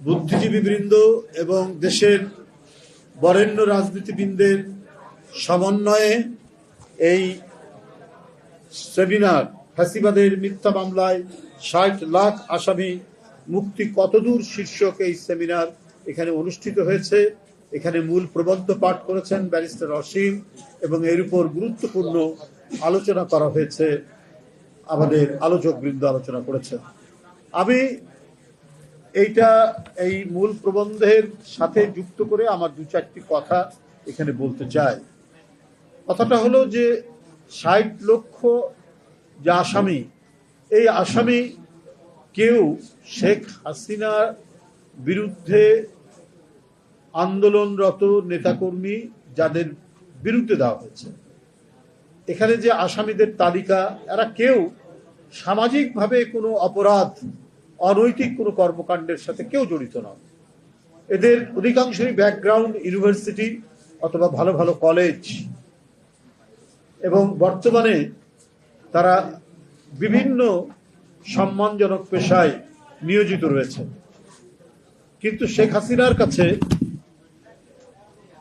বুদ্ধিজীবী বৃন্দ এবং দেশের বরেণ্য রাজনীতিবৃন্দের সমন্বয়ে এই সেমিনার ফ্যাসিবাদের মিথ্যা মামলায় ষাট লাখ আসামি মুক্তি কতদূর শীর্ষক এই সেমিনার এখানে অনুষ্ঠিত হয়েছে। এখানে মূল প্রবন্ধ পাঠ করেছেন ব্যারিস্টার অসীম এবং এর উপর গুরুত্বপূর্ণ আলোচনা করা হয়েছে। আমাদের আলোচক বৃন্দ আলোচনা করেছেন। আমি এইটা এই মূল প্রবন্ধের সাথে যুক্ত করে আমার দু চারটি কথা এখানে বলতে চাই। কথাটা হলো যে ষাট লক্ষ যে আসামি, এই আসামি কেউ শেখ হাসিনার বিরুদ্ধে আন্দোলনরত নেতাকর্মী যাদের বিরুদ্ধে দেওয়া হয়েছে। এখানে যে আসামিদের তালিকা, এরা কেউ সামাজিকভাবে কোনো অপরাধ অনৈতিক কোনো কর্মকাণ্ডের সাথে কেউ জড়িত নয় এদের অধিকাংশই ব্যাকগ্রাউন্ড ইউনিভার্সিটি অথবা ভালো ভালো কলেজ এবং বর্তমানে তারা বিভিন্ন সম্মানজনক পেশায় নিয়োজিত রয়েছে। কিন্তু শেখ হাসিনার কাছে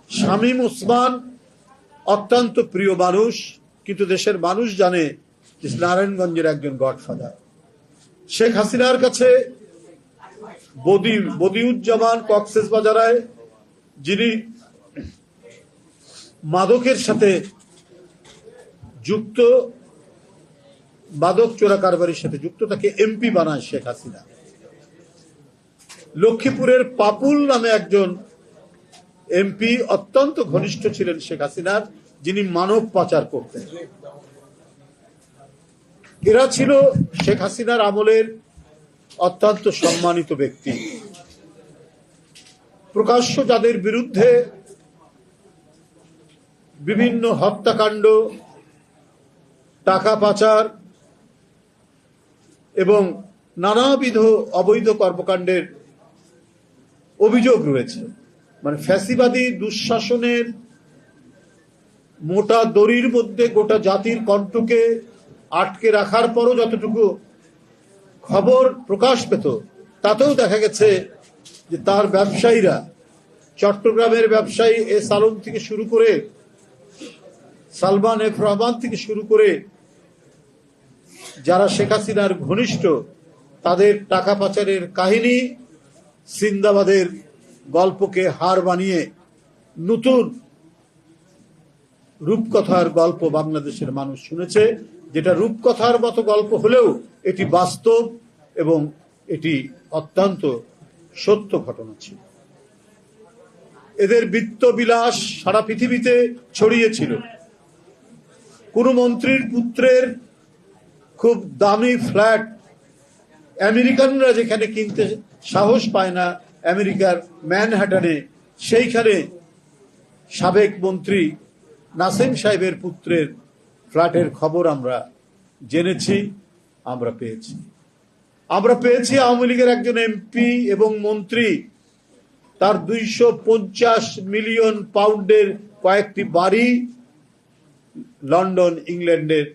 শামীম ওসমান অত্যন্ত প্রিয় মানুষ, কিন্তু দেশের মানুষ জানে যে নারায়ণগঞ্জের একজন গডফাদার। শেখ হাসিনার কাছে বদি, বদিউজ্জামান কক্সেস বাজারায় যিনি মাদকের সাথে যুক্ত, মাদক চোরা কারবারির সাথে যুক্ত, তাকে এমপি বানায় শেখ হাসিনা। লক্ষ্মীপুরের পাপুল নামে একজন এমপি অত্যন্ত ঘনিষ্ঠ ছিলেন শেখ হাসিনার, যিনি মানব পাচার করতেন। এরা ছিল শেখ হাসিনার আমলের অত্যন্ত সম্মানিত ব্যক্তি। প্রকাশ্য যাদের বিরুদ্ধে বিভিন্ন হত্যাকাণ্ড, টাকা পাচার এবং নানাবিধ অবৈধ কর্মকাণ্ডের অভিযোগ রয়েছে। মানে ফ্যাসিবাদী দুঃশাসনের মোটা দড়ির মধ্যে গোটা জাতির কণ্ঠকে আটকে রাখার পরও যতটুকু খবর প্রকাশ পেত, তাতেও দেখা গেছে যে তার ব্যবসায়ীরা, চট্টগ্রামের ব্যবসায়ী এ সালন থেকে শুরু করে সালমান এফ রহমান থেকে শুরু করে যারা শেখ হাসিনার ঘনিষ্ঠ, তাদের টাকা পাচারের কাহিনী সিন্দাবাদের গল্পকে হার বানিয়ে নতুন রূপকথার গল্প বাংলাদেশের মানুষ শুনেছে। যেটা রূপকথার মতো গল্প হলেও এটি বাস্তব এবং এটি অত্যন্ত সত্য ঘটনা ছিল। এদের বৃত্ত বিলাস সারা পৃথিবীতে ছড়িয়েছিল কোন মন্ত্রীর পুত্রের খুব দামি ফ্ল্যাট আমেরিকানরা যেখানে কিনতে সাহস পায় না, আমেরিকার ম্যানহাটানে সেইখানে সাবেক মন্ত্রী নাসিম সাহেবের পুত্রের ফ্ল্যাটের খবর আমরা জেনেছি আমরা পেয়েছি। আমরা পেয়েছি আওয়ামী লীগের একজন এমপি এবং মন্ত্রী। তার দুইশো পঞ্চাশ মিলিয়ন পাউন্ডের কয়েকটি বাড়ি লন্ডন ইংল্যান্ডের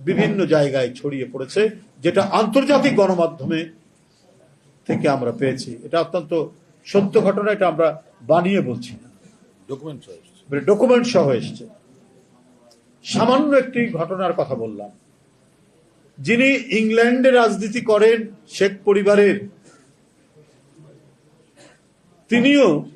বিভিন্ন জায়গায় ছড়িয়ে পড়েছে যেটা আন্তর্জাতিক গণমাধ্যমে থেকে আমরা পেয়েছি। এটা অত্যন্ত সত্য ঘটনা এটা আমরা বানিয়ে বলছি না। ডকুমেন্ট রয়েছে ডকুমেন্ট সহ এসছে। সামান্য একটি ঘটনার কথা বললাম। যিনি ইংল্যান্ডে রাজনীতি করেন, শেখ পরিবারের। তিনিও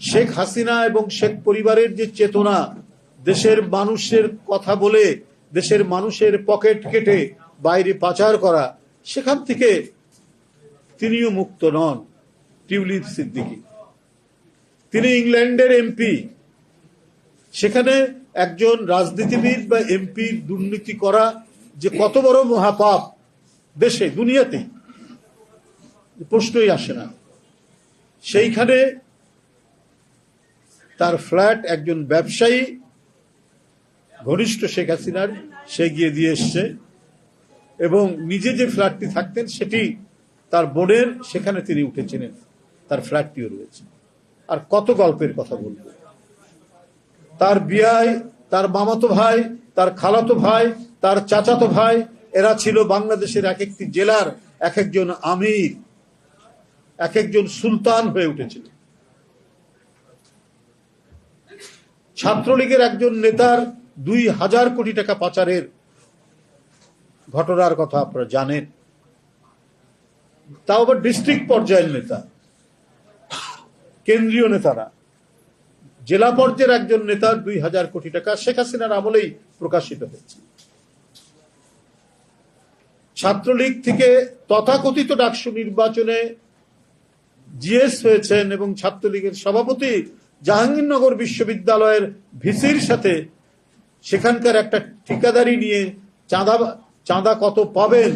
শেখ হাসিনা এবং শেখ পরিবারের যে চেতনা, দেশের মানুষের কথা বলে, দেশের মানুষের পকেট কেটে বাইরে পাচার করা, সেখান থেকে তিনিও মুক্ত নন, টিউলিপ সিদ্দিকী। তিনি ইংল্যান্ডের এমপি। সেখানে একজন রাজনীতিবিদ বা এমপি দুর্নীতি করা যে কত বড় মহাপাপ দেশে, দুনিয়াতে প্রশ্নই আসে না। সেইখানে তার ফ্ল্যাট একজন ব্যবসায়ী, ঘনিষ্ঠ শেখ হাসিনার, সে গিয়ে দিয়ে এসছে এবং নিজে যে ফ্ল্যাটটি থাকতেন সেটি তার বোনের, সেখানে তিনি উঠেছিলেন। তার ফ্ল্যাটটিও রয়েছে। আর কত গল্পের কথা বলব। তার বিয়ায় তার মামাতো ভাই, তার খালাতো ভাই, তার চাচাতো ভাই, এরা ছিল বাংলাদেশের এক একটি জেলার এক একজন আমির এক একজন সুলতান হয়ে উঠেছিল। ছাত্রলীগের একজন নেতার দুই হাজার কোটি টাকা পাচারের ঘটনার কথা আপনারা জানেন। তাও আবার ডিস্ট্রিক্ট পর্যায়ের নেতা, কেন্দ্রীয় নেতারা। জেলা পর্যায়ের একজন নেতার দুই হাজার কোটি টাকা শেখ হাসিনার আমলেই প্রকাশিত হয়েছে। ছাত্রলীগ থেকে তথাকথিত ডাকসু নির্বাচনে জিএস হয়েছেন এবং ছাত্রলীগের সভাপতি জাহাঙ্গীরনগর বিশ্ববিদ্যালয়ের ভিসির সাথে সেখানকার একটা ঠিকাদারি নিয়ে চাঁদা চাঁদা কত পাবেন,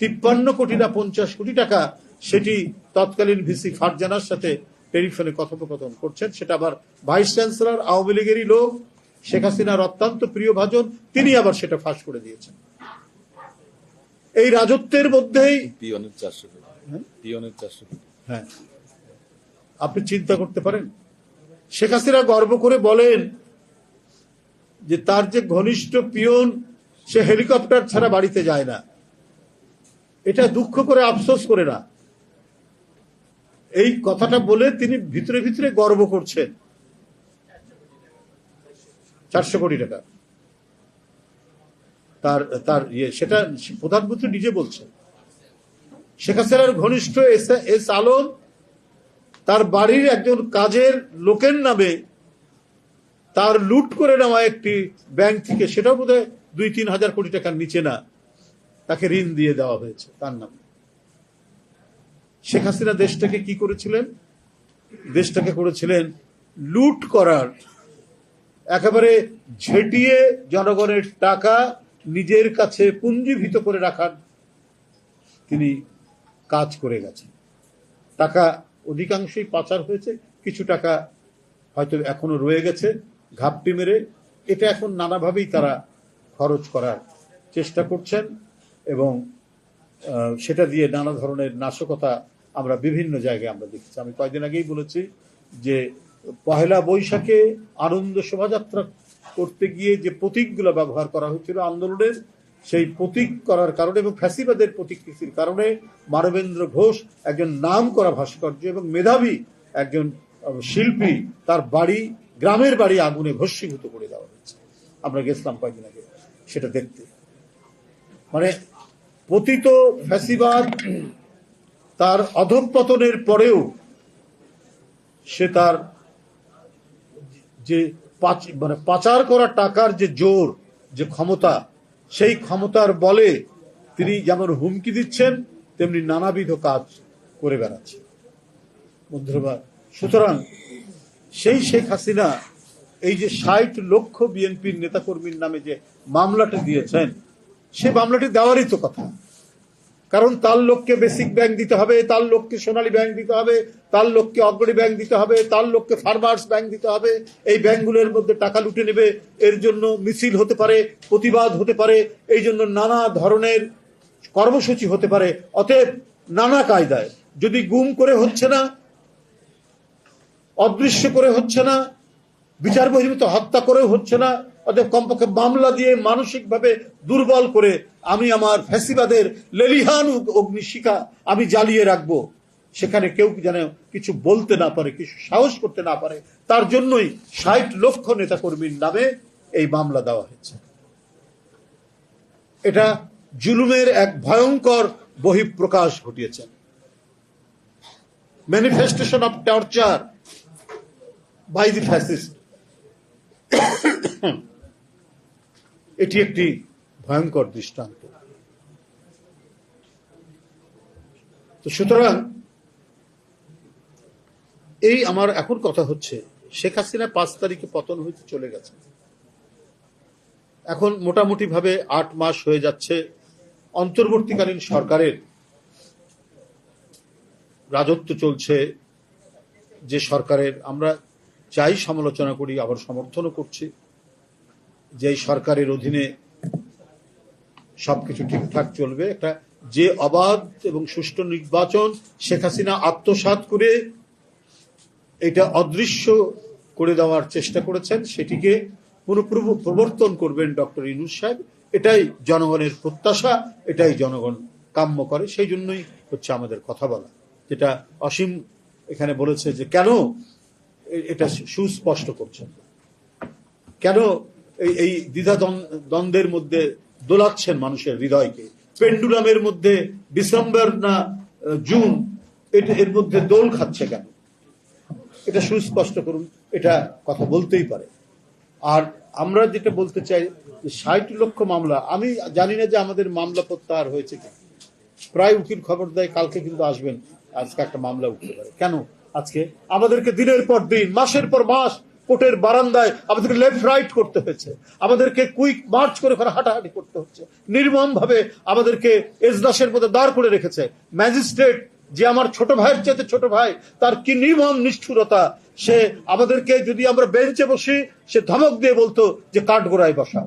তিপ্পান্ন কোটি না পঞ্চাশ কোটি টাকা, সেটি তৎকালীন ভিসি ফারজানার সাথে টেলিফোনে কথোপকথন করছেন সেটা আবার ভাইস চ্যান্সেলর আওয়ামী লীগেরই লোক শেখ হাসিনার অত্যন্ত প্রিয় ভাজন তিনি আবার সেটা ফাঁস করে দিয়েছেন। এই রাজত্বের মধ্যেই হ্যাঁ? হ্যাঁ। আপনি চিন্তা করতে পারেন। শেখ হাসিনা গর্ব করে বলেন যে তার যে ঘনিষ্ঠ পিয়ন সে হেলিকপ্টার ছাড়া বাড়িতে যায় না। এটা দুঃখ করে আফসোস করে না। এই কথাটা বলে তিনি ভিতরে ভিতরে গর্ব করছেন। চারশো কোটি টাকা। তার তার ইয়ে সেটা প্রধানমন্ত্রী নিজে বলছেন। শেখ হাসিনার ঘনিষ্ঠ এস আলম তার বাড়ির একজন কাজের লোকের নামে তার লুট করে নেওয়া একটি ব্যাংক থেকে, সেটাও বোধহয় দুই তিন হাজার কোটি টাকার নিচে না, তাকে ঋণ দিয়ে দেওয়া হয়েছে, তার নামে। শেখ হাসিনা দেশটাকে কি করেছিলেন? দেশটাকে করেছিলেন লুট করার। একেবারে ঝেটিয়ে জনগণের টাকা নিজের কাছে পুঞ্জীভূত করে রাখার তিনি কাজ করে গেছেন। টাকা অধিকাংশই পাচার হয়েছে, কিছু টাকা হয়তো এখনও রয়ে গেছে ঘাপটি মেরে। এটা এখন নানাভাবেই তারা খরচ করার চেষ্টা করছেন এবং সেটা দিয়ে নানা ধরনের নাশকতা আমরা বিভিন্ন জায়গায় আমরা দেখেছি। আমি কয়েকদিন আগেই বলেছি যে পহেলা বৈশাখে আনন্দ শোভাযাত্রা করতে গিয়ে যে প্রতীকগুলো ব্যবহার করা হয়েছিল আন্দোলনের সেই প্রতীক করার কারণে এবং ফ্যাসিবাদের প্রতিকৃতির কারণে মানবেন্দ্র ঘোষ একজন নাম করা ভাস্কর্য এবং মেধাবী একজন শিল্পী তার বাড়ি, গ্রামের বাড়ি আগুনে ভস্মীভূত করে দেওয়া হয়েছে। আমরা গেছিলাম কয়েকদিন আগে সেটা দেখতে। মানে পতিত ফ্যাসিবাদ তার অধঃপতনের পরেও সে তার যে মানে পাচার করা টাকার যে জোর, যে ক্ষমতা, সেই ক্ষমতার বলে তিনি যেমন হুমকি দিচ্ছেন, তেমনি নানাবিধ কাজ করে বেড়াচ্ছে। বন্ধুরা, সুতরাং সেই শেখ হাসিনা এই যে ষাট লক্ষ বিএনপির নেতাকর্মীর নামে যে মামলাটা দিয়েছেন, সে মামলাটি দেওয়ারই তো কথা। কারণ তার লোককে বেসিক ব্যাংক দিতে হবে, তার লোককে সোনালী ব্যাংক দিতে হবে, তার লোককে অগ্রণী ব্যাংক দিতে হবে, তার লোককে ফার্মার্স ব্যাংক দিতে হবে। এই ব্যাংকগুলোর মধ্যে টাকা লুটে নেবে, এর জন্য মিছিল হতে পারে, প্রতিবাদ হতে পারে, এই জন্য নানা ধরনের কর্মসূচি হতে পারে। অতএব নানা কায়দায়, যদি গুম করে হচ্ছে না, অদৃশ্য করে হচ্ছে না, বিচার বহির্ভূত হত্যা করেও হচ্ছে না অতএব কমপক্ষে মামলা দিয়ে মানসিকভাবে দুর্বল করে আমি আমার ফ্যাসিবাদের লেলিহান অগ্নিশিখা আমি জ্বালিয়ে রাখব। সেখানে কেউ যেন কিছু বলতে না পারে, কিছু সাহস করতে না পারে, তার জন্যই ষাট লক্ষ নেতাকর্মীর নামে এই মামলা দেওয়া হয়েছে। এটা জুলুমের এক ভয়ঙ্কর বহিঃপ্রকাশ ঘটিয়েছেন manifestation of torture by the fascist এটি একটি ভয়ঙ্কর দৃষ্টান্ত। তো সুতরাং, এই আমার এখন কথা হচ্ছে, শেখ হাসিনা পাঁচ তারিখে পতন হইতে চলে গেছে। এখন মোটামুটি ভাবে আট মাস হয়ে যাচ্ছে অন্তর্বর্তীকালীন সরকারের রাজত্ব চলছে, যে সরকারের আমরা চাই সমালোচনা করি, আবার সমর্থনও করছি। যে সরকারের অধীনে সবকিছু ঠিকঠাক চলবে, একটা যে অবাধ এবং সুষ্ঠু নির্বাচন শেখ হাসিনা আত্মসাৎ করে এটা অদৃশ্য করে দেওয়ার চেষ্টা করেছেন, সেটিকে পুনঃপ্রব প্রবর্তন করবেন ডক্টর ইনুস সাহেব। এটাই জনগণের প্রত্যাশা, এটাই জনগণ কাম্য করে, সেই জন্যই হচ্ছে আমাদের কথা বলা। যেটা অসীম এখানে বলেছে যে কেন এটা সুস্পষ্ট করছেন। কেন এই দ্বিধা দ্বন্দ্ব- দ্বন্দ্বের মধ্যে দোলাচ্ছেন মানুষের হৃদয়কে। পেন্ডুলামের মধ্যে ডিসেম্বর না জুন এর মধ্যে দোল খাচ্ছে কেন? এটা সুস্পষ্ট করুন, এটা কথা বলতেই পারে। আর আমরা যেটা বলতে চাই ষাট লক্ষ মামলা, আমি জানি না যে আমাদের মামলা প্রত্যাহার হয়েছে কি প্রায় উকিল খবর দেয়, কালকে কিন্তু আসবেন, আজকে একটা মামলা উঠতে পারে। কেন? আজকে আমাদেরকে দিনের পর দিন, মাসের পর মাস কোর্টের বারান্দায় আমাদেরকে লেফট রাইট করতে হয়েছে। আমাদেরকে কুইক মার্চ করে ওখানে হাঁটাহাঁটি করতে হচ্ছে। নির্মম ভাবে আমাদেরকে এজলাসের মধ্যে দাঁড় করে রেখেছে। ম্যাজিস্ট্রেট যে আমার ছোট ভাইয়ের চেয়ে ছোট ভাই, তার কি নির্মম নিষ্ঠুরতা? সে আমাদেরকে যদি আমরা বেঞ্চে বসি, সে ধমক দিয়ে বলতো যে কাঠগোড়ায় বসা।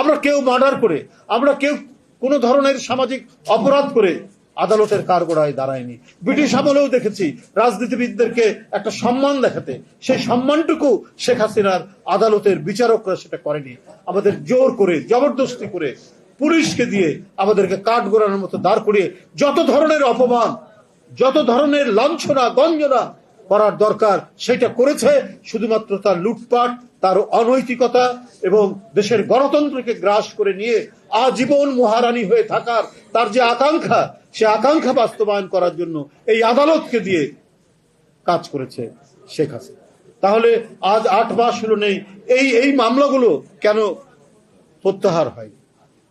আমরা কেউ মার্ডার করে, আমরা কেউ কোন ধরনের সামাজিক অপরাধ করে আদালতের কারগোড়ায় দাঁড়ায়নি। ব্রিটিশ আমলেও দেখেছি রাজনীতিবিদদেরকে একটা সম্মান দেখাতে। সেই সম্মানটুকু শেখ হাসিনার আদালতের বিচারকরা সেটা করেনি। আমাদের জোর করে, জবরদস্তি করে পুলিশকে দিয়ে আমাদেরকে কাঠ গোড়ানোর মতো দাঁড় করিয়ে যত ধরনের অপমান, যত ধরনের লাঞ্ছনা, গঞ্জনা করার দরকার সেটা করেছে। শুধুমাত্র তার লুটপাট তার অনৈতিকতা এবং দেশের গণতন্ত্রকে গ্রাস করে নিয়ে আজীবন মহারানী হয়ে থাকার তার যে আকাঙ্ক্ষা, সে আকাঙ্ক্ষা বাস্তবায়ন করার জন্য এই আদালতকে দিয়ে কাজ করেছে শেখ হাসিনা। তাহলে আজ আট মাস হলো নেই, এই এই মামলাগুলো কেন প্রত্যাহার হয়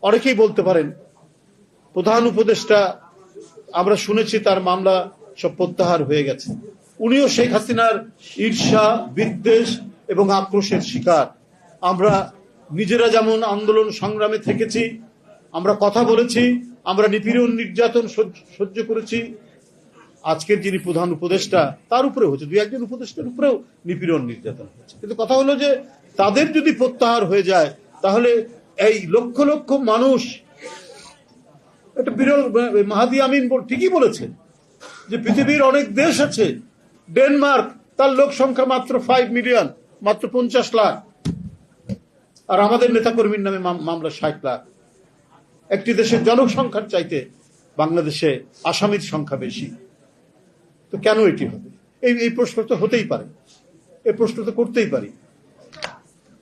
অনেকেই বলতে পারেন, প্রধান উপদেষ্টা, আমরা শুনেছি তার মামলা সব প্রত্যাহার হয়ে গেছে। উনিও শেখ হাসিনার ঈর্ষা, বিদ্বেষ এবং আক্রোশের শিকার। আমরা নিজেরা যেমন আন্দোলন সংগ্রামে থেকেছি, আমরা কথা বলেছি, আমরা নিপীড়ন নির্যাতন সহ্য- করেছি। আজকের যিনি প্রধান উপদেষ্টা, তার উপরে হচ্ছে দুই একজন উপদেষ্টার উপরেও নিপীড়ন নির্যাতন হচ্ছে কিন্তু কথা হলো যে, তাদের যদি প্রত্যাহার হয়ে যায়, তাহলে এই লক্ষ লক্ষ মানুষ, একটা বিরল মাহাদি আমিন ঠিকই বলেছেন যে পৃথিবীর অনেক দেশ আছে, ডেনমার্ক, তার লোক সংখ্যা মাত্র ফাইভ মিলিয়ন মাত্র পঞ্চাশ লাখ। আর আমাদের নেতাকর্মীর নামে মাম- মামলা ষাট লাখ। একটি দেশের জনসংখ্যার চাইতে বাংলাদেশে আসামির সংখ্যা বেশি। তো কেন এটি হবে? এই এই প্রশ্ন তো হতেই পারে। এই প্রশ্ন তো করতেই পারি।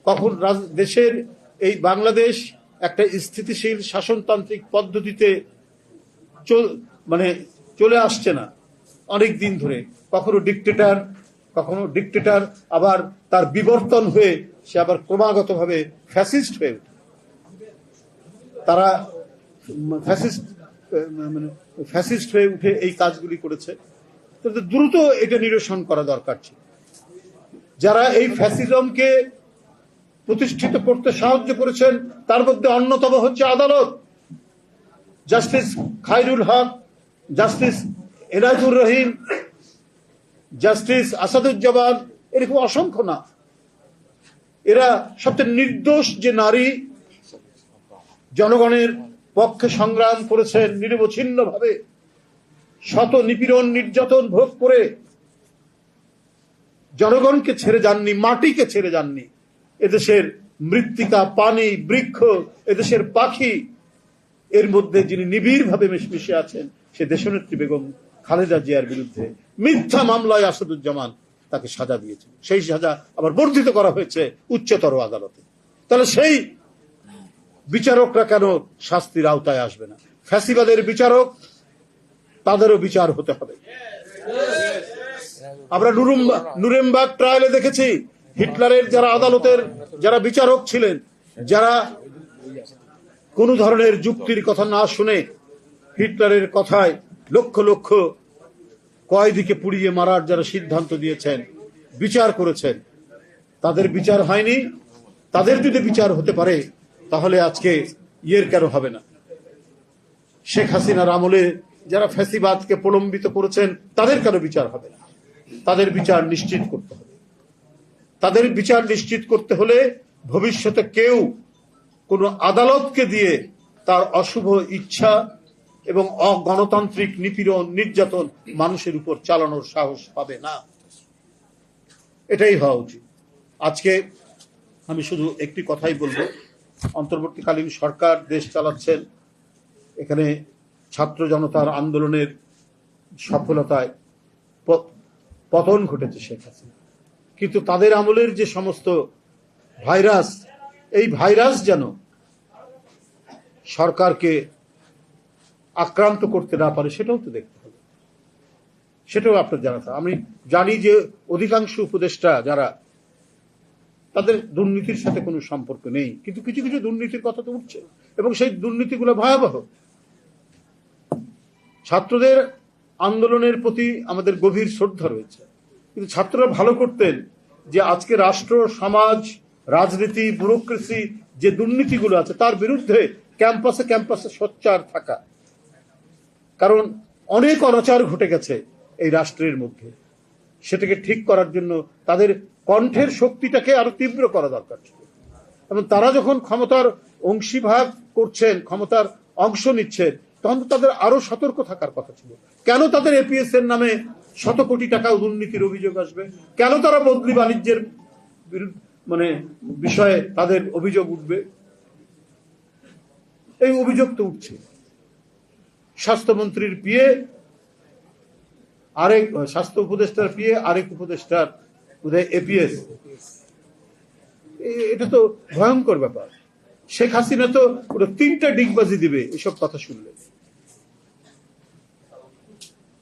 কখন দেশের এই বাংলাদেশ একটা স্থিতিশীল শাসনতান্ত্রিক পদ্ধতিতে মানে চলে আসছে না। অনেক দিন ধরে কখনো ডিকটেটার কখনো ডিকটেটার আবার তার বিবর্তন হয়ে সে আবার ক্রমাগতভাবে ফ্যাসিস্ট হয়ে ওঠে। তারা ফ্যাসিস্ট মানে ফ্যাসিস্ট হয়ে উঠে এই কাজগুলি করেছে। তো দ্রুত এটা নিরসন করা দরকার ছিল। যারা এই ফ্যাসিজমকে প্রতিষ্ঠিত করতে সাহায্য করেছেন, তার মধ্যে অন্যতম হচ্ছে আদালত। Justice Khairul Haque justice Enajur Rahim justice Asaduzzaman এরকম অসংখ্য না। এরা সবচেয়ে নির্দোষ যে নারী, জনগণের পক্ষে সংগ্রাম করেছেন নিরবচ্ছিন্ন ভাবে শত নিপীড়ন, নির্যাতন ভোগ করে জনগণকে ছেড়ে যাননি, মাটিকে ছেড়ে যাননি। এদেশের মৃত্তিকা, পানি, বৃক্ষ, এদেশের পাখি, এর মধ্যে যিনি নিবিড় ভাবে মিশে আছেন, সে দেশনেত্রী বেগম খালেদা জিয়ার বিরুদ্ধে মিথ্যা মামলায় আসাদুজ্জামান তাকে সাজা দিয়েছে। সেই সাজা আবার বর্ধিত করা হয়েছে উচ্চতর আদালতে। তাহলে সেই বিচারকরা কেন শাস্তির আওতায় আসবে না? ফ্যাসিবাদের বিচারক, তাদেরও বিচার হতে হবে। আমরা নুরুম্বা- নুরেমবার্গ ট্রায়ালে দেখেছি, হিটলারের যারা আদালতের যারা বিচারক ছিলেন, যারা কোন ধরনের যুক্তির কথা না শুনে হিটলারের কথায় লক্ষ লক্ষ কয়েদিকে পুড়িয়ে মারার যারা সিদ্ধান্ত দিয়েছেন, বিচার করেছেন, তাদের বিচার হয়নি। তাদের যদি বিচার হতে পারে, তাহলে আজকে ইয়ের কেন হবে না? শেখ হাসিনার আমলে যারা ফ্যাসিবাদকে প্রলম্বিত করেছেন, তাদের কেন বিচার হবে না? তাদের বিচার নিশ্চিত করতে হবে। তাদের বিচার নিশ্চিত করতে হলে ভবিষ্যতে কেউ কোন আদালতকে দিয়ে তার অশুভ ইচ্ছা এবং অগণতান্ত্রিক নিপীড়ন নির্যাতন মানুষের উপর চালানোর সাহস পাবে না। এটাই হওয়া উচিত। আজকে আমি শুধু একটি কথাই বলব। অন্তর্বর্তীকালীন সরকার দেশ চালাচ্ছেন। এখানে ছাত্র জনতার আন্দোলনের সফলতায় পতন ঘটেছে শেখ হাসিনা। কিন্তু তাদের আমলের যে সমস্ত ভাইরাস, এই ভাইরাস যেন সরকারকে আক্রান্ত করতে না পারে, সেটাও তো দেখতে হবে। সেটাও আপনার জানা থাকে। আমি জানি যে অধিকাংশ উপদেষ্টা যারা, তাদের দুর্নীতির সাথে কোনো সম্পর্ক নেই, কিন্তু কিছু কিছু দুর্নীতির কথা তো উঠছে। এবং সেই দুর্নীতিগুলো ভয়াবহ। ছাত্রদের আন্দোলনের প্রতি আমাদের গভীর শ্রদ্ধা রয়েছে। কিন্তু ছাত্ররা ভালো করতেন যে আজকে রাষ্ট্র, সমাজ, রাজনীতি ব্যুরোক্রেসি যে দুর্নীতিগুলো আছে, তার বিরুদ্ধে ক্যাম্পাসে ক্যাম্পাসে সোচ্চার থাকা। কারণ অনেক অনাচার ঘটে গেছে এই রাষ্ট্রের মধ্যে। সেটাকে ঠিক করার জন্য তাদের কণ্ঠের শক্তিটাকে আরও তীব্র করা দরকার ছিল। এবং তারা যখন ক্ষমতার অংশীভাগ করছেন, ক্ষমতার অংশ নিচ্ছেন, তখন তাদের আরও সতর্ক থাকার কথা ছিল। কেন তাদের এপিএস এর নামে শত কোটি টাকা দুর্নীতির অভিযোগ আসবে? কেন তারা বদলি বাণিজ্যের মানে বিষয়ে তাদের অভিযোগ উঠবে? এই অভিযোগ তো উঠছে। স্বাস্থ্যমন্ত্রীর পিয়ে আরেক, স্বাস্থ্য উপদেষ্টার পিয়ে আরেক উপদেষ্টার এপিএস। এটা তো ভয়ঙ্কর ব্যাপার। শেখ হাসিনা তো ওরা তিনটা ডিগবাজি দিবে, এসব কথা শুনলে।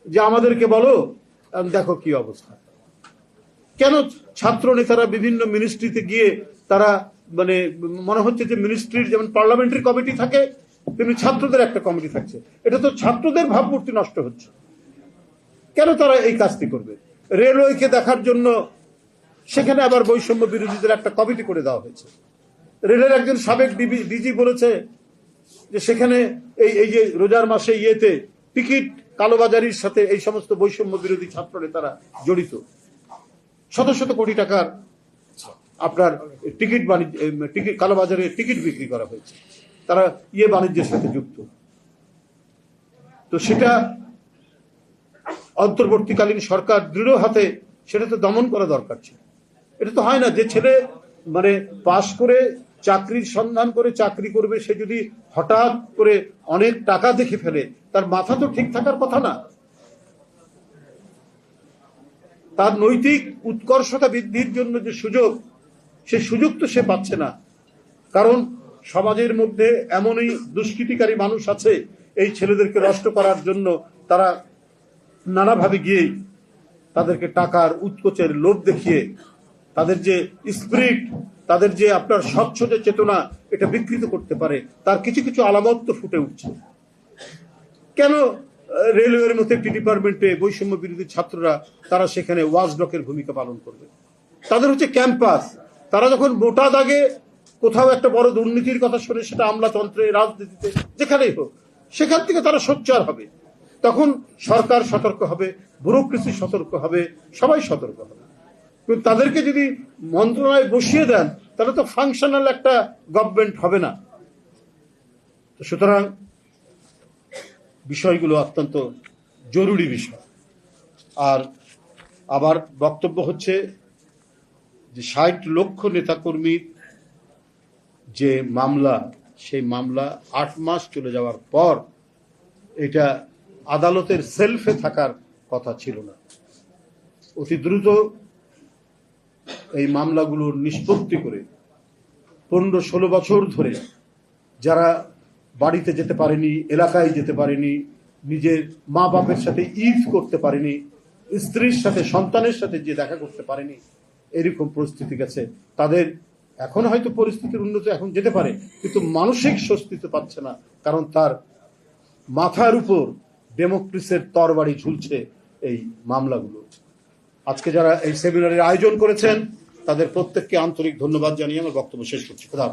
যে আমাদেরকে বলো দেখো কি অবস্থা। কেন ছাত্র নেতারা বিভিন্ন মিনিস্ট্রিতে গিয়ে তারা মানে মনে হচ্ছে যে মিনিস্ট্রির যেমন পার্লামেন্টারি কমিটি থাকে তেমনি ছাত্রদের একটা কমিটি থাকছে। এটা তো ছাত্রদের ভাবমূর্তি নষ্ট হচ্ছে। কেন তারা এই কাজটি করবে? রেলওয়েকে দেখার জন্য সেখানে আবার বৈষম্য বিরোধীদের একটা কমিটি করে দেওয়া হয়েছে। রেলের একজন সাবেক ডিজি বলেছে যে সেখানে এই এই যে রোজার মাসে ইয়েতে টিকিট কালোবাজারির সাথে এই সমস্ত বৈষম্য বিরোধী ছাত্র নেতারা জড়িত। শত শত কোটি টাকার আপনার টিকিট বাণিজ্য টিকিট, কালোবাজারে টিকিট বিক্রি করা হয়েছে। তারা ইয়ে বাণিজ্যের সাথে যুক্ত। তো সেটা অন্তর্বর্তীকালীন সরকার দৃঢ় হাতে সেটা তো দমন করা দরকার ছিল। এটা তো হয় না যে ছেলে মানে পাশ করে চাকরির সন্ধান করে চাকরি করবে, সে যদি হঠাৎ করে অনেক টাকা দেখে ফেলে, তার মাথা তো ঠিক থাকার কথা না। তার নৈতিক উৎকর্ষতা বৃদ্ধির জন্য যে সুযোগ, সে সুযোগ তো সে পাচ্ছে না। কারণ সমাজের মধ্যে এমনই দুষ্কৃতিকারী মানুষ আছে, এই ছেলেদেরকে নষ্ট করার জন্য তারা নানাভাবে গিয়েই তাদেরকে টাকার উৎকোচের লোভ দেখিয়ে তাদের যে স্পিরিট তাদের যে আপনার স্বচ্ছ যে চেতনা, এটা বিকৃত করতে পারে। তার কিছু কিছু আলামত তো ফুটে উঠছে। কেন রেলওয়ের মতো একটি ডিপার্টমেন্টে বৈষম্য বিরোধী ছাত্ররা তারা সেখানে ওয়াজ ডকের ভূমিকা পালন করবে? তাদের হচ্ছে ক্যাম্পাস। তারা যখন মোটা দাগে কোথাও একটা বড় দুর্নীতির কথা শুনে সেটা আমলাতন্ত্রে, রাজনীতিতে, যেখানেই হোক, সেখান থেকে তারা সোচ্চার হবে। তখন সরকার সতর্ক হবে, ব্যুরোক্রেসি সতর্ক হবে, সবাই সতর্ক হবে। কিন্তু তাদেরকে যদি মন্ত্রণালয়ে বসিয়ে দেন, তাহলে তো ফাংশনাল একটা গভর্নমেন্ট হবে না। তো সুতরাং বিষয়গুলো অত্যন্ত জরুরি বিষয়। আর আবার বক্তব্য হচ্ছে যে ষাট লক্ষ নেতাকর্মীর যে মামলা, সেই মামলা আট মাস চলে যাওয়ার পর এটা আদালতের সেলফে থাকার কথা ছিল না। অতি দ্রুত এই মামলাগুলোর নিষ্পত্তি করে পনেরো ষোলো বছর ধরে যারা বাড়িতে যেতে পারেনি, এলাকায় যেতে পারেনি, নিজের মা বাপের সাথে ঈদ করতে পারেনি, স্ত্রীর সাথে, সন্তানের সাথে যে দেখা করতে পারেনি, এরকম পরিস্থিতি গেছে। তাদের এখন হয়তো পরিস্থিতির উন্নতি এখন যেতে পারে, কিন্তু মানসিক স্বস্তি তো পাচ্ছে না, কারণ তার মাথার উপর ডেমোক্রেসির তরবারি ঝুলছে এই মামলাগুলো। আজকে যারা এই সেমিনারের আয়োজন করেছেন, তাদের প্রত্যেককে আন্তরিক ধন্যবাদ জানিয়ে আমার বক্তব্য শেষ করছি। খোদা।